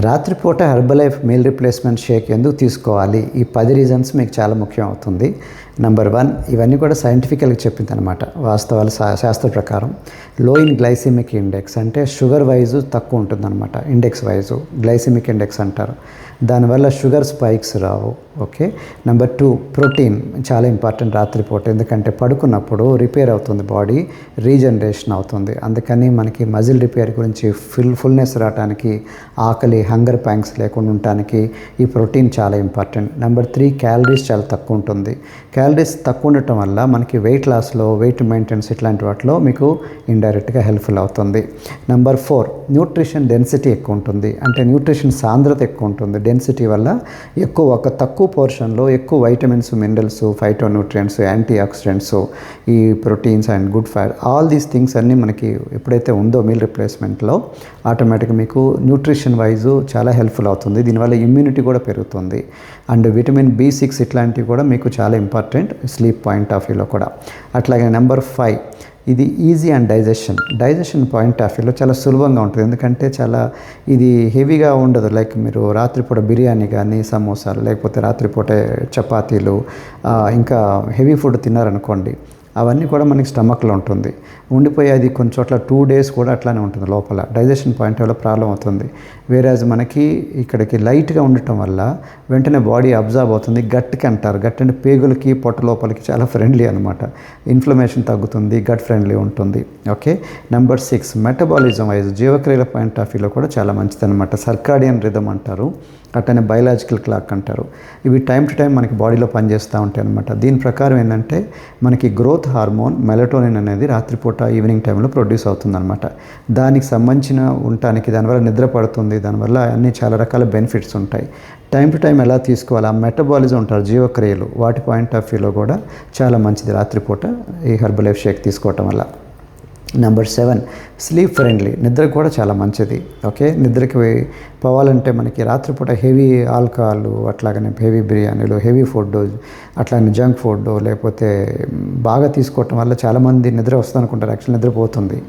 రాత్రిపూట Herbalife meal replacement Sheikh ఎందుకు తీసుకోవాలి? ఈ పది రీజన్స్ మీకు చాలా ముఖ్యం అవుతుంది. నెంబర్ వన్ ఇవన్నీ కూడా సైంటిఫికల్గా చెప్పింది అనమాట వాస్తవాలు శా- శాస్త్ర ప్రకారం. లో ఇన్ గ్లైసిమిక్ ఇండెక్స్ అంటే షుగర్ వైజు తక్కువ ఉంటుందన్నమాట. ఇండెక్స్ వైజు గ్లైసిమిక్ ఇండెక్స్ అంటారు. దానివల్ల షుగర్ స్పైక్స్ రావు. ఓకే? నెంబర్ టూ ప్రోటీన్ చాలా ఇంపార్టెంట్ రాత్రిపూట. ఎందుకంటే పడుకున్నప్పుడు రిపేర్ అవుతుంది బాడీ రీజనరేషన్ అవుతుంది. అందుకని మనకి మజిల్ రిపేర్ గురించి ఫుల్ ఫుల్నెస్ రావడానికి ఆకలి హంగర్ ప్యాంక్స్ లేకుండా ఉండటానికి ఈ ప్రోటీన్ చాలా ఇంపార్టెంట్ నెంబర్ త్రీ క్యాలరీస్ చాలా తక్కువ ఉంటుంది. క్యాలరీస్ తక్కువ ఉండటం వల్ల మనకి వెయిట్ లాస్లో వెయిట్ మెయింటెనెన్స్ ఇట్లాంటి వాటిలో మీకు ఇండైరెక్ట్గా హెల్ప్ఫుల్ అవుతుంది. నెంబర్ ఫోర్ న్యూట్రిషన్ డెన్సిటీ ఎక్కువ ఉంటుంది. అంటే న్యూట్రిషన్ సాంద్రత ఎక్కువ ఉంటుంది. డెన్సిటీ వల్ల ఎక్కువ ఒక తక్కువ పోర్షన్లో ఎక్కువ vitamins minerals phytonutrients antioxidants ఈ proteins and good fat all these things అన్నీ మనకి ఎప్పుడైతే ఉందో మీల్ రిప్లేస్మెంట్లో ఆటోమేటిక్గా మీకు న్యూట్రిషన్ వైజు చాలా హెల్ప్ఫుల్ అవుతుంది. దీనివల్ల ఇమ్యూనిటీ కూడా పెరుగుతుంది. అండ్ విటమిన్ బి సిక్స్ ఇట్లాంటివి కూడా మీకు చాలా ఇంపార్టెంట్ స్లీప్ పాయింట్ ఆఫ్ వ్యూలో కూడా. అట్లాగే నెంబర్ ఫైవ్ ఇది easy and digestion digestion point of వ్యూలో చాలా సులభంగా ఉంటుంది. ఎందుకంటే చాలా ఇది హెవీగా ఉండదు. లైక్ మీరు రాత్రిపూట బిర్యానీ కానీ సమోసాలు లేకపోతే రాత్రిపూట చపాతీలు ఇంకా హెవీ ఫుడ్ తిన్నారనుకోండి అవన్నీ కూడా మనకి స్టమక్లో ఉంటుంది. ఉండిపోయి అది కొన్ని చోట్ల టూ డేస్ కూడా అట్లానే ఉంటుంది లోపల. డైజెషన్ పాయింట్ వల్ల ప్రాబ్లం అవుతుంది. వేరేజ్ మనకి ఇక్కడికి లైట్గా ఉండటం వల్ల వెంటనే బాడీ అబ్జర్వ్ అవుతుంది. గట్కి అంటారు. గట్ అంటే పేగులకి పొట్ట లోపలికి చాలా ఫ్రెండ్లీ అనమాట ఇన్ఫ్లమేషన్ తగ్గుతుంది గట్ ఫ్రెండ్లీ ఉంటుంది. Okay? Number six metabolism wise జీవక్రియల point of వ్యూలో కూడా చాలా మంచిది అనమాట సర్కాడియన్ రిథమ్ అంటారు. అట్టనే బయలాజికల్ క్లాక్ అంటారు. ఇవి టైం టు టైం మనకి బాడీలో పనిచేస్తూ ఉంటాయి అనమాట దీని ప్రకారం ఏంటంటే మనకి గ్రోత్ హార్మోన్ మెలటోనిన్ అనేది రాత్రిపూట ఈవినింగ్ టైంలో ప్రొడ్యూస్ అవుతుందన్నమాట. దానికి సంబంధించిన ఉండటానికి దానివల్ల నిద్ర పడుతుంది దానివల్ల అన్ని చాలా రకాల బెనిఫిట్స్ ఉంటాయి. టైం టు టైం ఎలా తీసుకోవాలి? ఆ మెటబాలిజం ఉంటారు జీవక్రియలు వాటి పాయింట్ ఆఫ్ వ్యూలో కూడా చాలా మంచిది రాత్రిపూట ఈ హెర్బల్ లైఫ్ షేక్ తీసుకోవటం వల్ల. నెంబర్ సెవెన్ స్లీప్ ఫ్రెండ్లీ నిద్ర కూడా చాలా మంచిది. ఓకే? నిద్రకి పోవాలంటే మనకి రాత్రిపూట హెవీ ఆల్కహాల్ అట్లాగనే హెవీ బిర్యానీలు హెవీ ఫుడ్ అట్లానే జంక్ ఫుడ్ లేకపోతే బాగా తీసుకోవటం వల్ల చాలామంది నిద్ర వస్తుంది అనుకుంటారు యాక్చువల్ నిద్రపోతుంది.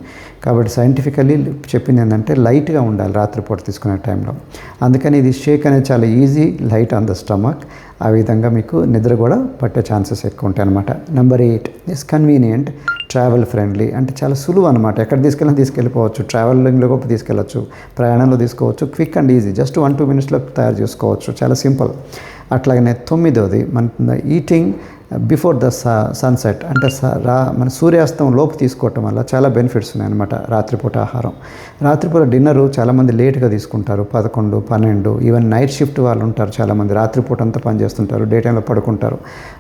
కాబట్టి సైంటిఫికల్లీ చెప్పింది ఏంటంటే లైట్గా ఉండాలి రాత్రిపూట తీసుకునే టైంలో. అందుకని ఇది షేక్ అనేది చాలా easy light on the stomach. ఆ విధంగా మీకు నిద్ర కూడా పట్టే ఛాన్సెస్ ఎక్కువ ఉంటాయి అనమాట number eight is convenient travel friendly అంటే చాలా సులువు అనమాట ఎక్కడ తీసుకెళ్ళినా తీసుకెళ్ళిపోవచ్చు. ట్రావెలింగ్లో కూడా తీసుకెళ్ళచ్చు. ప్రయాణంలో తీసుకోవచ్చు. Quick and easy just one two మినిట్స్లో తయారు చేసుకోవచ్చు. చాలా సింపుల్. అట్లాగనే తొమ్మిదోది మన ఈటింగ్ బిఫోర్ ద సన్సెట్ అంటే స- రా మన సూర్యాస్తం లోపు తీసుకోవటం వల్ల చాలా బెనిఫిట్స్ ఉన్నాయన్నమాట రాత్రిపూట ఆహారం. రాత్రిపూట డిన్నరు చాలామంది లేట్గా తీసుకుంటారు. పదకొండు పన్నెండు ఈవెన్ నైట్ షిఫ్ట్ వాళ్ళు ఉంటారు చాలామంది. రాత్రిపూట అంతా పనిచేస్తుంటారు డే టైంలో పడుకుంటారు.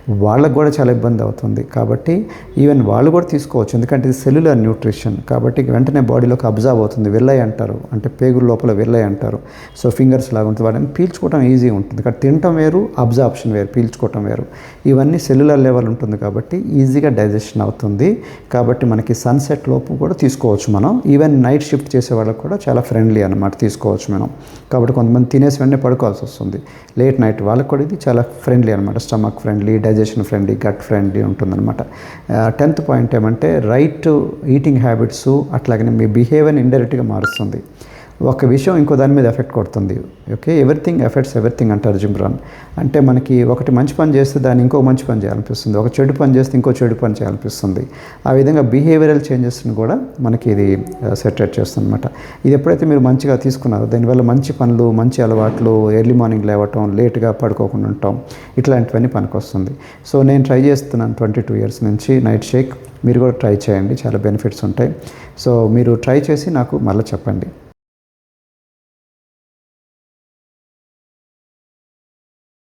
వాళ్ళకు కూడా చాలా ఇబ్బంది అవుతుంది. కాబట్టి ఈవెన్ వాళ్ళు కూడా తీసుకోవచ్చు. ఎందుకంటే ఇది సెల్యులర్ న్యూట్రిషన్ కాబట్టి వెంటనే బాడీలోకి అబ్జర్వ్ అవుతుంది. వెళ్ళాయి అంటారు. అంటే పేగుల లోపల వెళ్ళాయి అంటారు. సో ఫింగర్స్ లాగా ఉంటుంది. వాటిని పీల్చుకోవడం ఈజీ ఉంటుంది. కానీ తినటం వేరు అబ్జార్ప్షన్ వేరు పీల్చుకోవటం వేరు. ఇవన్నీ సెల్ సెల్యులర్ లెవెల్ ఉంటుంది కాబట్టి ఈజీగా డైజెషన్ అవుతుంది. కాబట్టి మనకి సన్సెట్ లోపు కూడా తీసుకోవచ్చు మనం. ఈవెన్ నైట్ షిఫ్ట్ చేసే వాళ్ళకి కూడా చాలా ఫ్రెండ్లీ అనమాట తీసుకోవచ్చు మనం. కాబట్టి కొంతమంది తినేసి వెంటనే పడుకోవాల్సి వస్తుంది. లేట్ నైట్ వాళ్ళకి కూడా ఇది చాలా ఫ్రెండ్లీ అనమాట stomach friendly digestion friendly gut friendly ఉంటుందన్నమాట. టెన్త్ పాయింట్ ఏమంటే రైట్ ఈటింగ్ హ్యాబిట్స్ అట్లాగనే మీ బిహేవియర్ని ఇండైరెక్ట్గా మారుస్తుంది. ఒక విషయం ఇంకో దాని మీద ఎఫెక్ట్ కొడుతుంది. ఓకే? ఎవ్రీథింగ్ ఎఫెక్ట్స్ ఎవ్రీథింగ్ అంటారు జిమ్రాన్ అంటే మనకి ఒకటి మంచి పని చేస్తే దాన్ని ఇంకో మంచి పని చేయాలనిపిస్తుంది. ఒక చెడు పని చేస్తే ఇంకో చెడు పని చేయాలనిపిస్తుంది. ఆ విధంగా బిహేవియరల్ చేంజెస్ని కూడా మనకి ఇది సెటరేట్ చేస్తుంది అనమాట ఇది ఎప్పుడైతే మీరు మంచిగా తీసుకున్నారో దానివల్ల మంచి పనులు మంచి అలవాట్లు ఎర్లీ మార్నింగ్ లేవటం లేట్గా పడుకోకుండా ఉండటం ఇట్లాంటివన్నీ పనికొస్తుంది. సో నేను ట్రై చేస్తున్నాను ట్వంటీ టూ ఇయర్స్ నుంచి నైట్ షేక్. మీరు కూడా ట్రై చేయండి. చాలా బెనిఫిట్స్ ఉంటాయి. సో మీరు ట్రై చేసి నాకు మళ్ళీ చెప్పండి.